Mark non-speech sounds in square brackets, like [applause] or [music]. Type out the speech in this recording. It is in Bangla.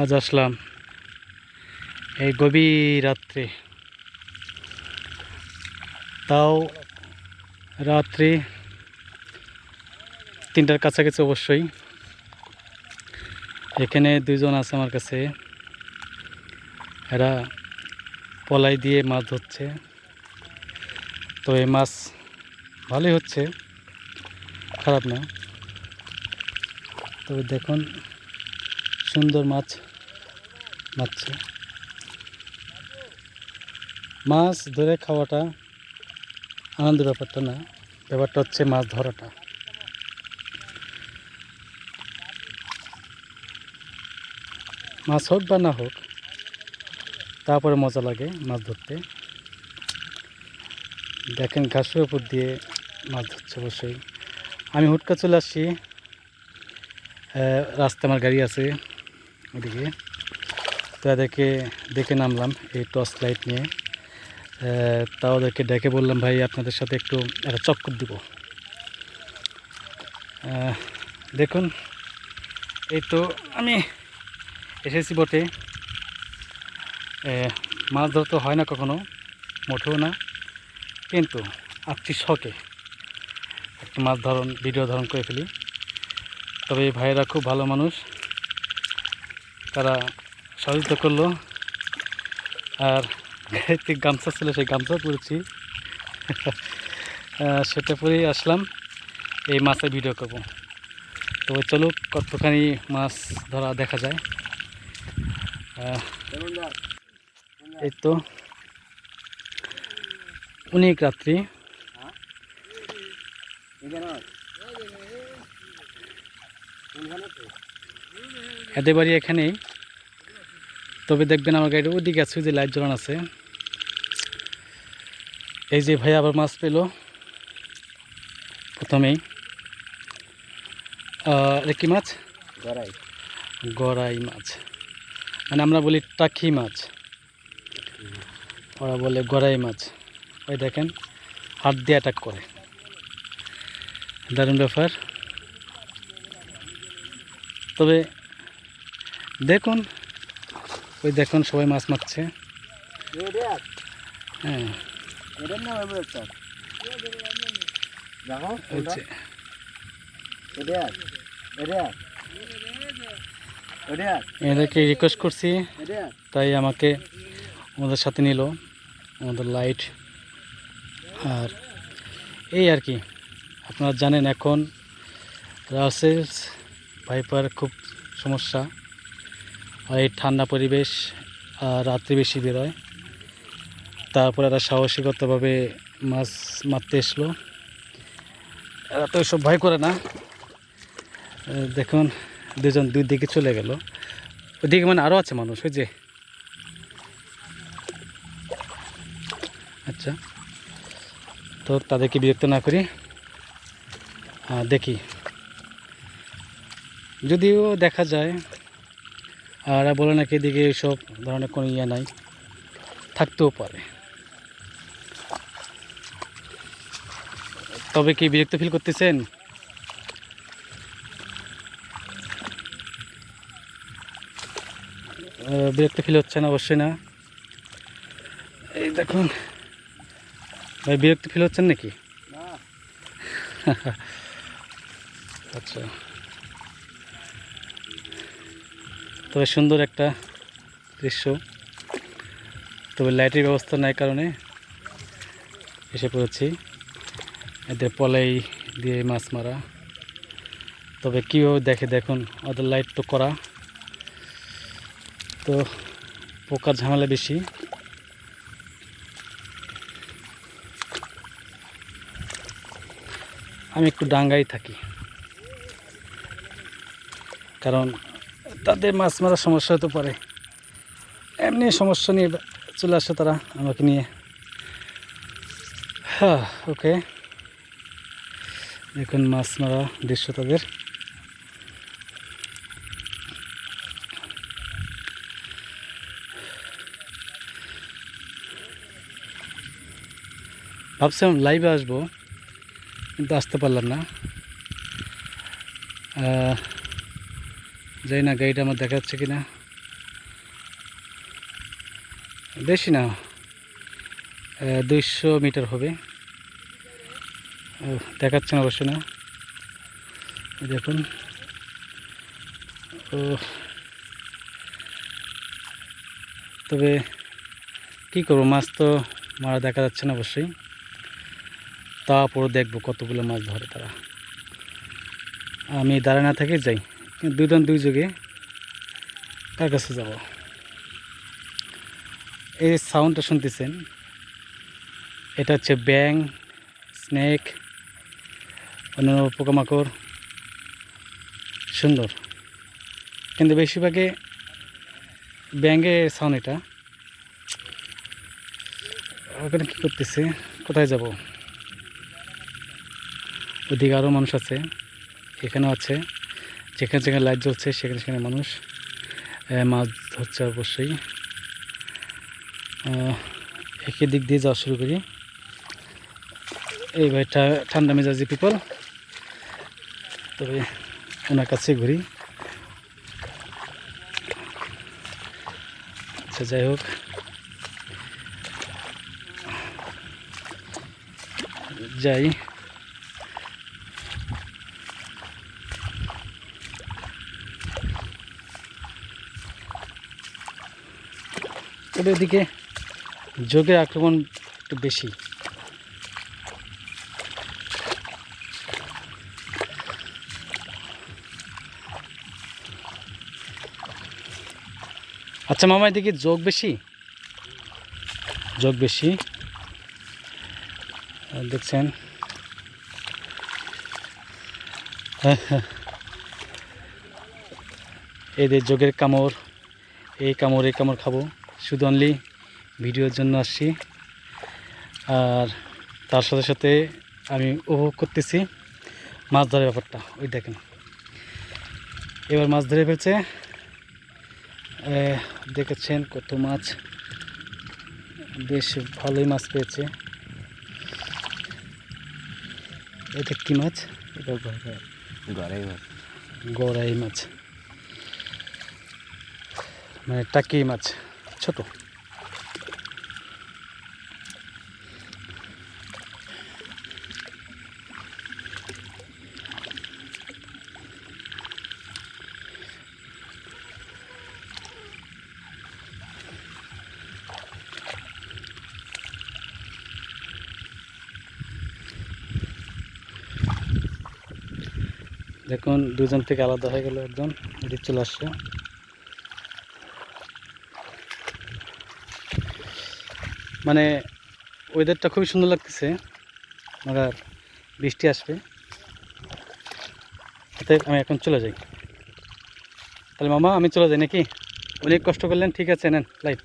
আজ আসলাম এই গভীর রাত্রে। তাও রাত্রি তিনটার কাছাকাছি অবশ্যই। এখানে দুজন আছে আমার কাছে। এরা পলাই দিয়ে মাছ ধরছে। তো এই মাছ ভালোই হচ্ছে, খারাপ না। তবে দেখুন সুন্দর মাছ মারছে। মাছ ধরে খাওয়াটা আনন্দের ব্যাপারটা না ব্যাপারটা হচ্ছে মাছ ধরাটা। মাছ হোক বা না হোক তারপরে মজা লাগে মাছ ধরতে। দেখেন ঘাসের উপর দিয়ে মাছ ধরছে অবশ্যই। আমি হুটকা চলে আসছি। আহ, রাস্তা আমার গাড়ি আছে। ওদিকে তো এদেরকে দেখে নামলাম এই টর্চ লাইট নিয়ে। আহ, তা ওদেরকে ডেকে বললাম ভাই আপনাদের সাথে একটু একটা চক্কর দিব। দেখুন এই তো আমি এসেছি বটে। মাছ ধরতে হয় না কখনো মোটেও না। কিন্তু আপনি শখে একটু মাছ ধরন ভিডিও ধারণ করে ফেলি। তবে এই ভাইয়েরা খুব ভালো মানুষ। তারা সহযোগিতা করল। আর গাড়িতে গামছা ছিল সেই গামছা আহ, সেটা পরেই আসলাম। এই মাছের ভিডিও করব। তো চলুক কতখানি মাছ ধরা দেখা যায়। এই তো অনেক রাত্রি। এদের বাড়ি এখানেই। তবে দেখবেন আমার গাড়ির ওদিকে আছে ওই যে লাইট জ্বলানো আছে। এই যে ভাই আবার মাছ পেল। প্রথমেই। এটা কি মাছ? গড়াই। গড়াই মাছ। মানে আমরা বলি টাকি মাছ। ওরা বলে গড়াই মাছ। ওই দেখেন হাত দিয়ে অ্যাটাক করে। দারুণ ব্যাপার। তবে দেখুন ওই দেখুন সবাই মাছ মারছে। হ্যাঁ। এদেরকে রিকোয়েস্ট করছি তাই আমাকে আমাদের সাথে নিল আমাদের লাইট আর এই আর কি আপনারা জানেন এখন রাসেলস ভাইপার খুব সমস্যা। আর এই ঠান্ডা পরিবেশ আর রাত্রি বেশি বেরোয়। তারপর এরা সাহসিকতাভাবে মাছ মারতে এসলো। এরা তো সব ভয় করে না। দেখুন, দুজন দুই দিকে চলে গেল। ওদিকে মানে আরও আছে মানুষ, ওই যে। আচ্ছা তো তাদেরকে বিরক্ত না করি। দেখি। যদিও দেখা যায় আর বলে নাকি এদিকে এইসব ধরনের কোনো ইয়ে নাই থাকতেও পারে। তবে কি বিরক্ত ফিল করতেছেন? বিরক্ত ফিল হচ্ছে না অবশ্যই না। এই দেখুন ভাই বিরক্ত ফিল হচ্ছেন নাকি? [laughs] আচ্ছা। তবে সুন্দর একটা দৃশ্য। তবে লাইটের ব্যবস্থা নাই কারণে এসে পড়েছি। এদের পলাই দিয়ে মাছ মারা। তবে কীভাবে দেখে দেখুন, ওদের লাইট তো করা। তো পোকার ঝামেলা বেশি। আমি একটু ডাঙ্গাই থাকি। কারণ তাদের মাছ মারার সমস্যা হতে পারে। এমনি সমস্যা নিয়ে চলে আসে তারা আমাকে নিয়ে। হ্যাঁ ওকে। দেখুন মাছ মারা দৃশ্য তাদের। ভাবছিলাম লাইভে আসব, কিন্তু আসতে পারলাম না। জানি না গাড়িটা আমার দেখা যাচ্ছে কি না বেশি না দুইশো মিটার হবে। ও, না অবশ্য না। দেখুন। ও তবে কি করব মাছ তো মারা দেখা যাচ্ছে না অবশ্যই। তারপর দেখব কতগুলো মাছ ধরে তারা। আমি দাঁড়ায় না থেকে যাই। দুজন দুই যুগে তার কাছে যাব। এই সাউন্ডটা শুনতেছেন, এটা হচ্ছে ব্যাং স্নেক অন্যান্য পোকামাকড়, সুন্দর। কিন্তু বেশিরভাগে ব্যাঙ্গের সাউন্ড এটা। ওখানে কী করতেছে? কোথায় যাব? ওদিকে আরও মানুষ আছে, এখানেও আছে। যেখানে যেখানে লাইট জ্বলছে, সেখানে সেখানে মানুষ মাছ ধরছে অবশ্যই। একই দিক দিয়ে যাওয়া শুরু করি। এই ভাইটা ঠান্ডা মেজাজি পিপল তবে ওনার কাছে ঘুরি। আচ্ছা যাই হোক। যাই। তবে এদিকে যোগের আক্রমণ একটু বেশি। আচ্ছা মামা, এদিকে যোগ বেশি? যোগ বেশি। দেখছেন। এই যে যোগের কামড়, এই কামড় এই কামড় খাব। শুধু অনলি ভিডিওর জন্য আসছি। আর তার সাথে সাথে আমি উপভোগ করতেছি মাছ ধরার ব্যাপারটা ওই দেখেন। এবার মাছ ধরে ফেলছে। দেখেছেন কত মাছ? বেশ ভালোই মাছ পেয়েছে। এটা কি মাছ? এটা ঘরে গড়াই মাছ। মানে টাকি মাছ। ছোট দেখুন দুজন থেকে আলাদা হয়ে গেল একজন এদিক চলে আসছে। মানে ওয়েদারটা খুবই সুন্দর লাগতেছে, মগার বৃষ্টি আসবে। অতএব আমি এখন চলে যাই। তাহলে মামা, আমি চলে যাই নাকি? অনেক কষ্ট করলেন, ঠিক আছে, নেন লাইট